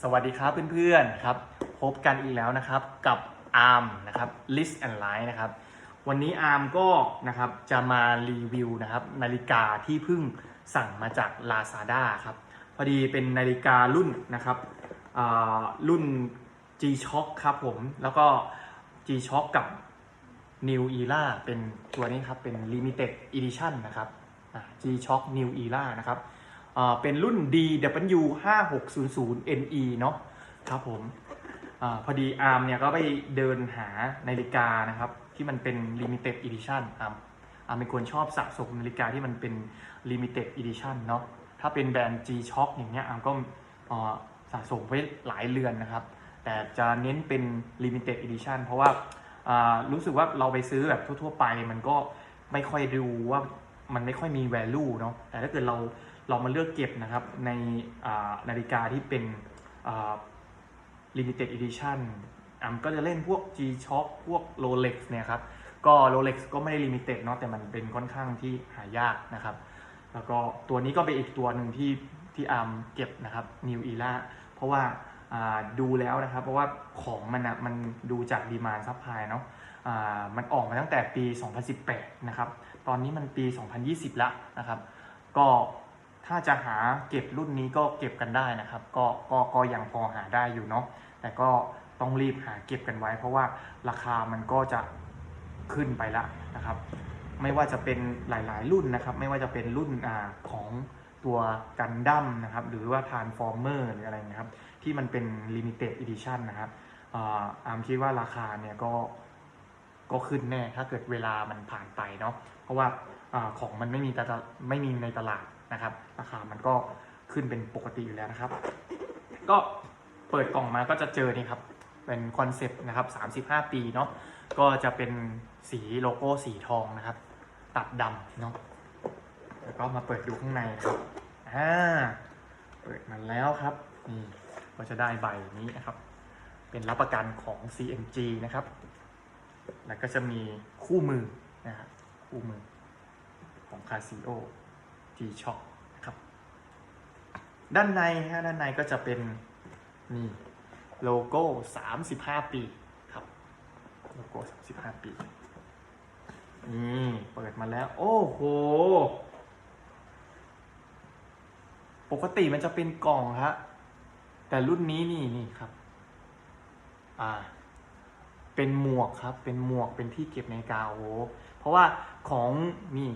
สวัสดีครับเพื่อนๆครับพบกันอีกแล้วนะครับกับ ARM นะครับ List and Line นะครับวันนี้ ARM ก็นะครับจะมารีวิวนะครับนาฬิกาที่เพิ่งสั่งมาจาก Lazada ครับพอดีเป็นนาฬิการุ่นนะครับอ่ารุ่น G-Shock ครับผมแล้วก็ G-Shock กับ New Era เป็นตัวนี้ครับเป็น Limited Edition นะครับ G-Shock New Era นะครับ เป็นรุ่น DW 5600 NE เนาะครับผมอาพอดีอาร์มเนี่ยก็ไปเดินหานาฬิกานะครับ ที่มันเป็น Limited Edition อาร์มอาร์มเป็นคนชอบสะสมนาฬิกาที่มันเป็น Limited Edition เนาะถ้าเป็นแบรนด์ G-Shock อย่างเงี้ยอาร์มก็สะสมไว้หลายเรือนนะครับ แต่จะเน้นเป็น Limited Edition เพราะว่าอ่ารู้สึกว่าเราไปซื้อแบบทั่ว ๆ ไป มันก็ไม่ค่อยดูว่ามันไม่ค่อยมี value เนาะแต่ถ้าเกิดเรา เรามาเลือกเก็บนะครับในนาฬิกาที่เป็น limited edition อ่าก็จะเล่นพวก G-Shock พวก Rolex เนี่ยครับ ก็ Rolex ก็ไม่ได้ limited เนาะแต่มันเป็นค่อนข้างที่หายากนะครับ แล้วก็ตัวนี้ก็เป็นอีกตัวหนึ่งที่ที่อาร์มเก็บนะครับ New Era เพราะว่าดูแล้วนะครับ เพราะว่าของมันนะมันดูจากดีมานซัพพลายเนาะมันออกมาตั้งแต่ปี 2018 นะครับ ตอนนี้มันปี 2020แล้วนะครับ ก็ ถ้าจะหาเก็บรุ่นนี้ก็เก็บกันได้นะครับ ก็ก็ก็ยังพอหาได้อยู่เนาะแต่ก็ต้องรีบหาเก็บกันไว้ เพราะว่าราคามันก็จะขึ้นไปละนะครับ ไม่ว่าจะเป็นหลายๆ รุ่นนะครับ ไม่ว่าจะเป็นรุ่นอาของตัวกันดั้มนะครับ หรือว่าทานฟอร์เมอร์หรืออะไรนะครับ ที่มันเป็น Limited Edition นนะครับอ่าอามคิดว่าราคาเนี่ยก็ก็ขึ้นแน่ถ้าเกิดเวลามันผ่านไปเนาะเพราะว่าอาของมันไม่มีตไม่มีในตลาด นะครับ ราคามันก็ขึ้นเป็นปกติอยู่แล้วนะครับ ก็เปิดกล่องมาก็จะเจอนี่ครับ เป็นคอนเซปต์นะครับ 35 ปีเนาะก็จะเป็นสีโลโก้สีทองนะครับ ตัดดำเนาะแล้วก็มาเปิดดูข้างในครับอ่าเปิดมาแล้วครับนี่ก็จะได้ใบนี้นะครับ เป็นรับประกันของ CMG นะครับ แล้วก็จะมีคู่มือนะครับคู่มือของ Casio G-Shock นะครับด้านในฮะด้านในก็จะเป็นนี่โลโก้ 35 ปีครับโลโก้ 35 ปีนี่เปิดมาแล้ว โอ้โห ปกติมันจะเป็นกล่องฮะแต่รุ่นนี้นี่นี่ครับ อ่า เป็นหมวกครับ เป็นหมวกเป็นที่เก็บนาฬิกาโอ้เพราะว่าของนี่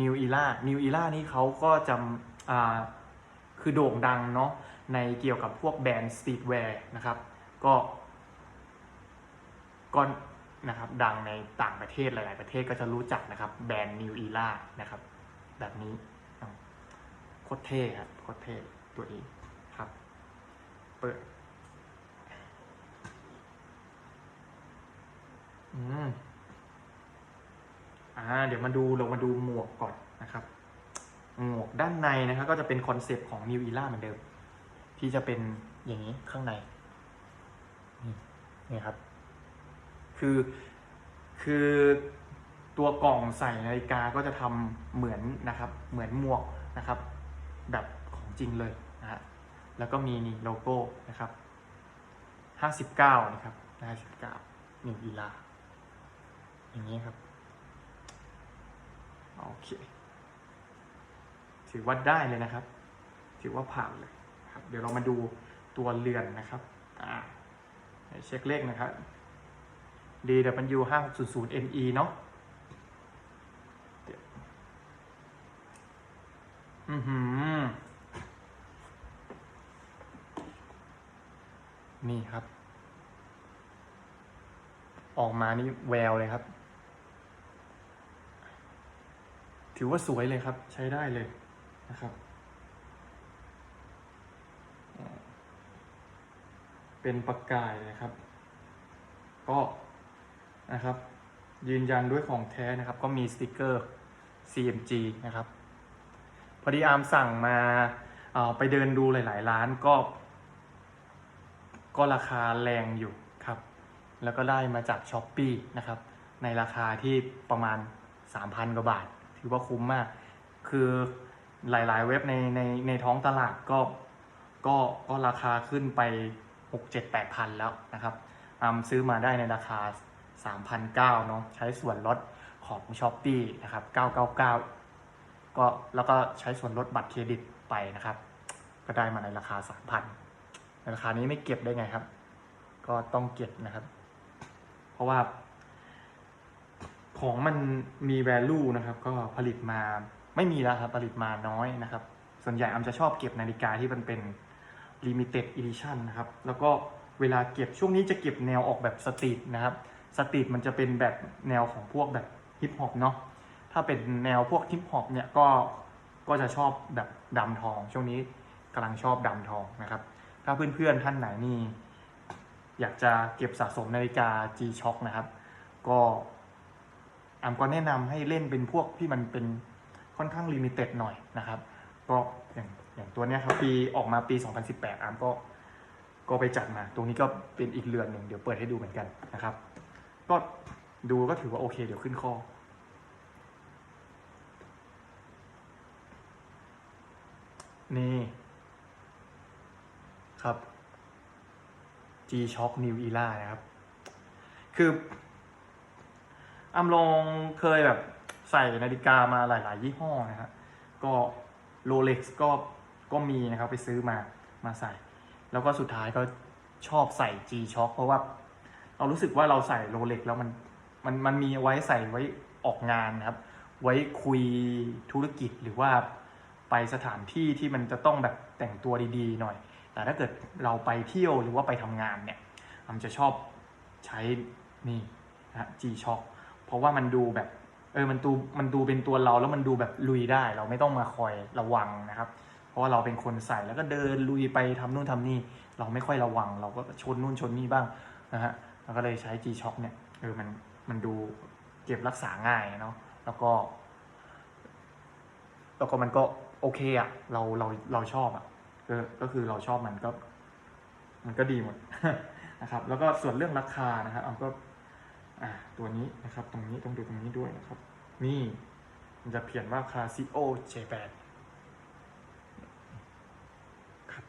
New Era New Era นี่เขาก็จะคือโด่งดังเนาะในเกี่ยวกับพวกแบรนด์สตรีทแวร์นะครับ ก็ก็นะครับดังในต่างประเทศหลาย ๆ ประเทศก็จะรู้จักนะครับแบรนด์ New Era นะครับ แบบนี้โคตรเท่ครับโคตรเท่ตัวเองครับ เปิด อืม อ่าเดี๋ยวมาดูเรามาดูหมวกก่อนนะครับ หมวกด้านในนะครับ ก็จะเป็นคอนเซปต์ของ New Era เหมือนเดิม ที่จะเป็นอย่างนี้ข้างในนี่ครับ คือคือตัวกล่องใส่นาฬิกาก็จะทำเหมือนนะครับ เหมือนหมวกนะครับ แบบของจริงเลยนะฮะแล้วก็มีนี่โลโก้นะครับห้าสิบเก้านะครับห้าสิบเก้านิวอีลาอย่างนี้ครับ โอเค ถือว่าได้เลยนะครับ ถือว่าผ่านเลยครับ เดี๋ยวเรามาดูตัวเรือนนะครับอ่าเช็คเลขนะครับ DW 5600 NE เนาะเดี๋ยวอือหือ นี่ครับ ออกมานี่แววเลยครับ ถือว่าสวยเลยครับ ใช้ได้เลยนะครับ เป็นประกายนะครับ ก็นะครับ ยืนยันด้วยของแท้นะครับ ก็มีสติกเกอร์ CMG นะครับ พอดีอาร์มสั่งมาเอ่อไปเดินดูหลาย ๆ ร้านก็ ก็ราคาแรงอยู่ครับ แล้วก็ได้มาจากช้อปปีนะครับ ในราคาที่ประมาณ 3,000 กว่าบาท ถือว่าคุ้มมาก คือหลายๆ เว็บในในในท้องตลาดก็ก็ก็ราคาขึ้นไปหกเจ็ดแปดพันแล้วนะครับอามซื้อมาได้ในราคาสามพันเก้าเนาะใช้ส่วนลดของช้อปปี้นะครับเก้าเก้าเก้าก็แล้วก็ใช้ส่วนลดบัตรเครดิตไปนะครับ ก็ได้มาในราคาสามพันในราคานี้ไม่เก็บได้ไงครับ ก็ต้องเก็บนะครับ เพราะว่า ของมันมี value นะครับ ก็ผลิตมาไม่มีแล้วครับผลิตมาน้อยนะครับ ส่วนใหญ่อาจะชอบเก็บนาฬิกาที่มันเป็น limited edition นะครับ แล้วก็เวลาเก็บช่วงนี้จะเก็บแนวออกแบบสตรีทนะครับสตรีทมันจะเป็นแบบแนวของพวกแบบฮิปฮอปเนาะถ้าเป็นแนวพวกฮิปฮอปเนี่ยก็ก็จะชอบแบบดำทอง ช่วงนี้กำลังชอบดำทองนะครับ ถ้าเพื่อนๆท่านไหนนี่ อยากจะเก็บสะสมนาฬิกา G-Shock นะครับ ก็ อามก็แนะนำให้เล่นเป็นพวกที่มันเป็นค่อนข้างลิมิเต็ดหน่อยนะครับ ก็อย่างอย่างตัวเนี้ยครับปีออกมาปี 2018อามก็ก็ไปจัดมา ตรงนี้ก็เป็นอีกเรือนหนึ่งเดี๋ยวเปิดให้ดูเหมือนกันนะครับ ก็ดูก็ถือว่าโอเค เดี๋ยวขึ้นข้อนี่ ครับ G-Shock New Era นะครับ คือ อัมลองเคยแบบใส่นาฬิกามาหลาย ๆ ยี่ห้อนะฮะก็โรเล็กซ์ก็ก็มีนะครับไปซื้อมามาใส่ แล้วก็สุดท้ายก็ชอบใส่ G-Shock เพราะว่าเรารู้สึกว่าเราใส่โรเล็กแล้วมันมันมันมีไว้ใส่ไว้ออกงานนะครับ ไว้คุยธุรกิจหรือว่าไปสถานที่ที่มันจะต้องแบบแต่งตัวดีๆ หน่อย แต่ถ้าเกิดเราไปเที่ยวหรือว่าไปทำงานเนี่ยผมจะชอบใช้นี่นะ G Shock เพราะว่ามันดูแบบ เออมันดูมันดูเป็นตัวเราแล้วมันดูแบบลุยได้ เราไม่ต้องมาคอยระวังนะครับ เพราะว่าเราเป็นคนใส่แล้วก็เดินลุยไปทำนู่นทำนี่ เราไม่ค่อยระวัง เราก็ชนนู่นชนนี่บ้างนะฮะเราก็เลยใช้ G Shock เนี่ยเออมันมันดูเก็บรักษาง่ายเนาะแล้วก็ แล้วก็มันก็โอเคอะเราเราเราชอบอะก็ก็คือเราชอบมันก็ มันก็ดีหมดนะครับ แล้วก็ส่วนเรื่องราคานะครับเอก็ อ่าตัวนี้นะครับ ตรงนี้ต้องดูตรงนี้ด้วยนะครับ นี่มันจะเขียนว่า Casio J8 ครับ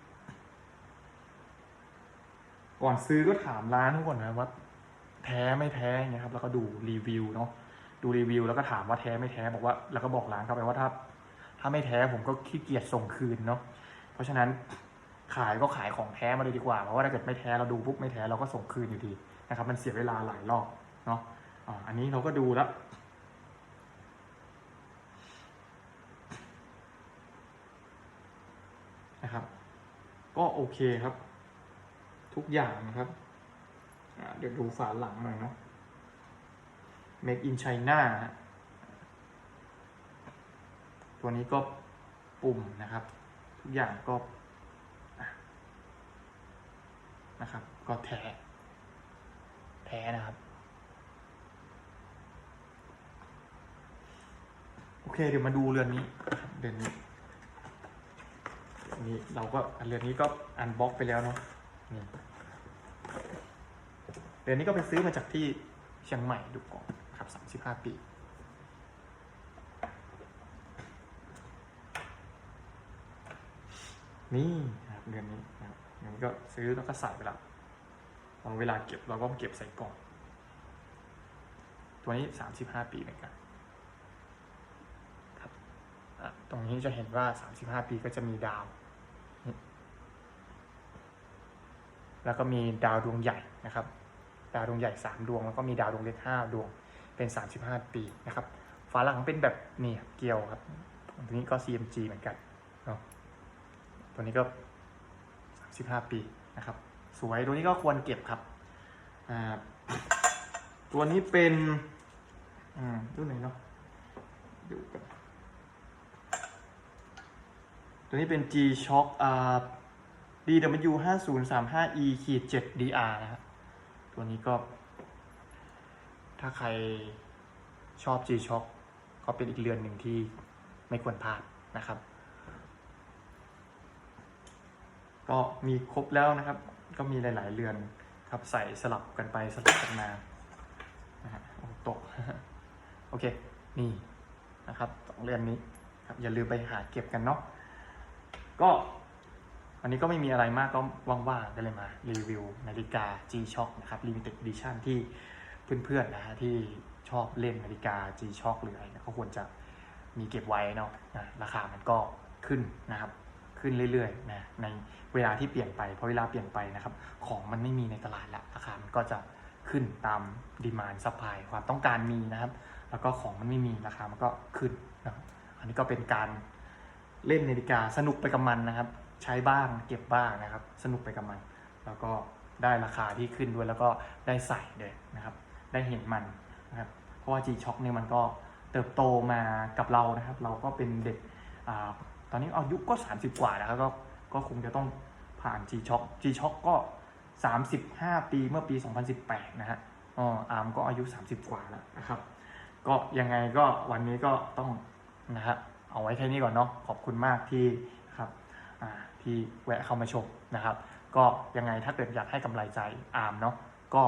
ก่อนซื้อก็ถามร้านทุกคนนะว่าแท้ไม่แท้อย่างเงี้ยครับแล้วก็ดูรีวิวเนาะดูรีวิวแล้วก็ถามว่าแท้ไม่แท้บอกว่า แล้วก็บอกร้านเขาไปว่าถ้า ถ้าไม่แท้ผมก็ขี้เกียจส่งคืนเนาะเพราะฉะนั้นขายก็ขายของแท้มาเลยดีกว่าเพราะว่าถ้าเกิดไม่แท้เราดูปุ๊บไม่แท้เราก็ส่งคืนอยู่ดีนะครับ มันเสียเวลาหลายรอบ เนาะอันนี้เราก็ดูแล้วนะครับ ก็โอเคครับ ทุกอย่างนะครับ เดี๋ยวดูฝาหลังหน่อยเนาะ Make in China ตัวนี้ก็ปุ่มนะครับ ทุกอย่างก็นะครับ ก็แท้แท้นะครับ โอ เคเดี๋ยวมาดูเรือนนี้เรือนนี้นนี้เราก็อันเรือนนี้ก็อันบ็อกไปแล้วเนาะนี่เรือนนี้ก็ไปซื้อมาจากที่เชียงใหม่ดูก่อนครับสามสิบห้าปีนี่ครับเดือนนี้นะครับเดือนนี้ก็ซื้อแล้วก็ใส่ไปละพอเวลาเก็บเราก็เก็บใส่กล่อง ตัวนี้สามสิบห้าปีเหมือนกันครับอะ ตรงนี้จะเห็นว่าสามสิบห้าปีก็จะมีดาว แล้วก็มีดาวดวงใหญ่นะครับ ดาวดวงใหญ่สามดวง แล้วก็มีดาวดวงเล็กห้าดวง เป็นสามสิบห้าปีนะครับ ฝาหลังเป็นแบบนี่เกลียวครับ ตัวนี้ก็ CMG เหมือนกันเนาะตัวนี้ก็ 35 ปีนะครับ สวย ตัวนี้ก็ควรเก็บครับอ่าตัวนี้เป็นอืมรุ่นไหนเนาะดูกัน ตัวนี้เป็น G Shock อ่า DW 5035 E ขีด7 DR นะครับตัวนี้ก็ ถ้าใครชอบ G Shock ก็เป็นอีกเรือนหนึ่งที่ไม่ควรพลาดนะครับ ก็มีครบแล้วนะครับ ก็มีหลาย ๆ เรือนครับใส่สลับกันไปสลับกันมานะฮะโอ้ตก โอเค นี่นะครับสองเรือนนี้ครับอย่าลืมไปหาเก็บกันเนาะ ก็วันนี้ก็ไม่มีอะไรมากก็ว่างๆก็เลยมารีวิวนาฬิกา G-Shock นะครับ Limited Edition ที่เพื่อนๆนะฮะที่ชอบเล่นนาฬิกา G-Shock หรืออะไรนะก็ควรจะมีเก็บไว้เนาะนะราคามันก็ขึ้นนะครับ ขึ้นเรื่อยๆนะในเวลาที่เปลี่ยนไปเพราะเวลาเปลี่ยนไปนะครับ ของมันไม่มีในตลาดละราคามันก็จะขึ้นตามดีมานซัพพลายความต้องการมีนะครับ แล้วก็ของมันไม่มีราคามันก็ขึ้นนะอันนี้ก็เป็นการ เล่นนาฬิกาสนุกไปกับมันนะครับ ใช้บ้างเก็บบ้างนะครับ สนุกไปกับมัน แล้วก็ได้ราคาที่ขึ้นด้วยแล้วก็ได้ใส่ด้วยนะครับ ได้เห็นมันนะครับเพราะว่า G-Shock เนี่ยมันก็เติบโตมากับเรานะครับ เราก็เป็นเด็กอาตอนนี้อายุก็ 30 กว่าแล้วก็ก็คงจะต้องผ่าน G-Shock G-Shock ก็ 35 ปีเมื่อปี 2018 นะฮะอ๋ออาร์มก็อายุ 30 กว่าแล้วนะครับ ก็ยังไงก็วันนี้ก็ต้องนะฮะ เอาไว้แค่นี้ก่อนเนาะขอบคุณมากที่ครับที่แวะเข้ามาชมนะครับ ก็ยังไงถ้าเกิดอยากให้กำไรใจอาร์มเนาะก็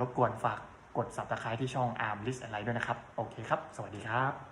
รบกวนฝากกด subscribe ที่ช่อง Arm List อะไรด้วยนะครับ โอเคครับ สวัสดีครับ